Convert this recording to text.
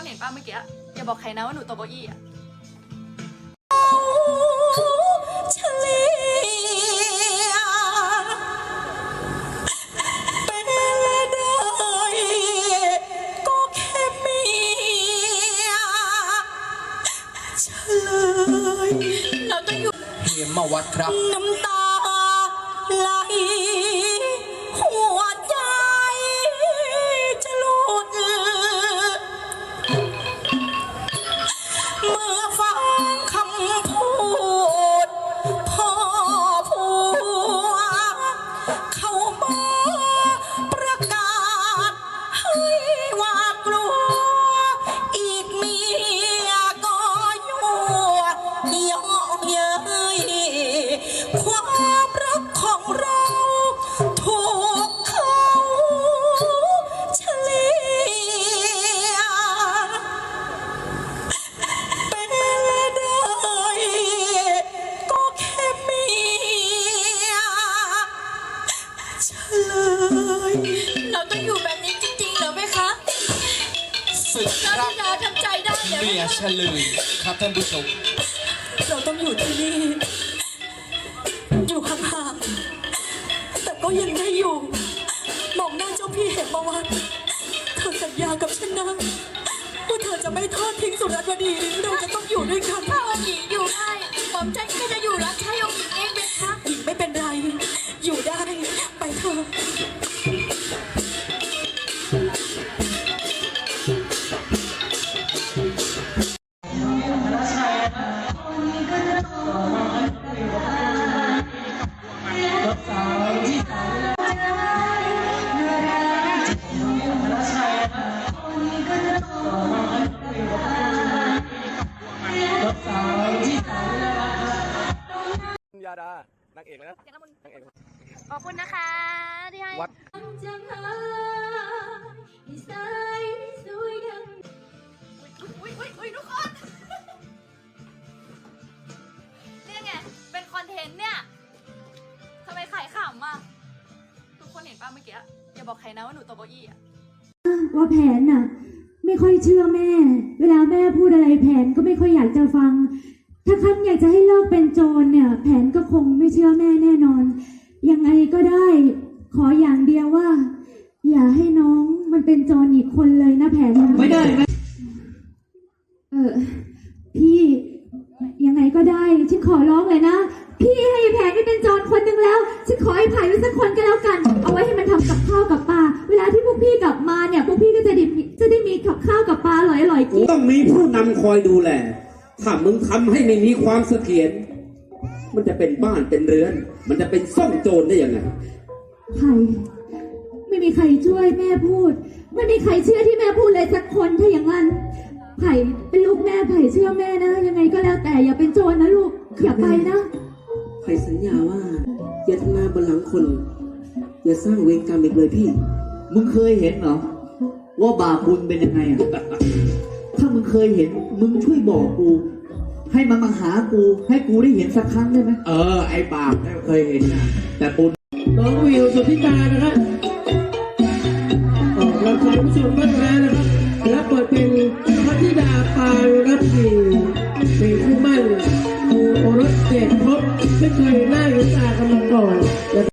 คนเห็นป้าเมื่อกี้ อย่าบอกใครนะว่าหนูตกเก้าอี้อะเฉลี่ยเป็นได้ก็แค่เมียเฉลยเราต้องอยู่เฮมมาวัดครับ น้ำตาไหล เฉลย เราต้องอยู่แบบนี้จริงๆเหรอไหมคะศึกเรารักที่ดาทำใจได้เหรอเมียเฉลยครับท่านผู้ชมเราต้องอยู่ที่นี่ อยู่ห่างๆแต่ก็ยังได้อยู่ มองหน้าเจ้าพี่เห็นมาวันเธอสัญญากับฉันนะว่าเธอจะไม่ทอดทิ้งสุรัตวดี เราจะต้องอยู่ด้วยกัน ยาดานางเอกนะนางเอกขอบคุณนะคะที่ให้วัดจังหาอีสายสวยดังอุ้ยอุ้ยอุ้ยทุกคนเนี่ยไงเป็นคอนเทนต์เนี่ยทำไมขายขำอะทุกคนเห็นป้าเมื่อกี้อย่าบอกใครนะว่าหนูตกเก้าอี้อะว่าแผนน่ะ ไม่ค่อยเชื่อแม่ เวลาแม่พูดอะไรแผนก็ไม่ค่อยอยากจะฟัง ถ้าคันอยากจะให้เลิกเป็นโจรเนี่ย แผนก็คงไม่เชื่อแม่แน่นอน ยังไงก็ได้ ขออย่างเดียวว่า อย่าให้น้องมันเป็นโจรอีกคนเลยนะแผนนะไม่ได้ไหมเออ พี่ยังไงก็ได้ฉันขอร้องเลยนะ พี่ให้แผนไม่เป็นโจรคนหนึ่งแล้วฉันขอให้ผ่ายไว้สักคนก็แล้วกัน เอาไว้ให้มันทำกับข้าวกับปลาเวลาที่พวกพี่กลับมาเนี่ยพวกพี่ก็จะได้มีจะได้มีกับข้าวกับปลาอร่อยๆกิน ต้องมีผู้นำคอยดูแล ถ้ามึงทำให้ไม่มีความเสถียร มันจะเป็นบ้านเป็นเรือน มันจะเป็นซ่องโจรได้ยังไงไผ่ไม่มีใครช่วยแม่พูด ไม่มีใครเชื่อที่แม่พูดเลยสักคนถ้าอย่างนั้น ไผ่เป็นลูกแม่ไผ่เชื่อแม่นะ ยังไงก็แล้วแต่อย่าเป็นโจรนะลูก อย่าไปนะใครสัญญาว่าอย่าทำงานบนหลังคน อย่าสร้างเวรกรรมอีกเลยพี่ มึงเคยเห็นเหรอว่าบาปบุญเป็นยังไงอะ ถ้ามึงเคยเห็น มึงช่วยบอกกู ให้มันมาหากู ให้กูได้เห็นสักครั้งได้ไหมเออ ไอ้บาปเนี่ยเคยเห็นนะแต่บุญน้องวิวสุทธิการนะครับออกรับใช้ผู้ชมบ้านแร้นะครับและเปิดเป็นพระธิดาปานรับดีเป็นผู้มั่นครูโอรสเจ็ดพบไม่เคยหน้าหรือตากันมาก่อนและ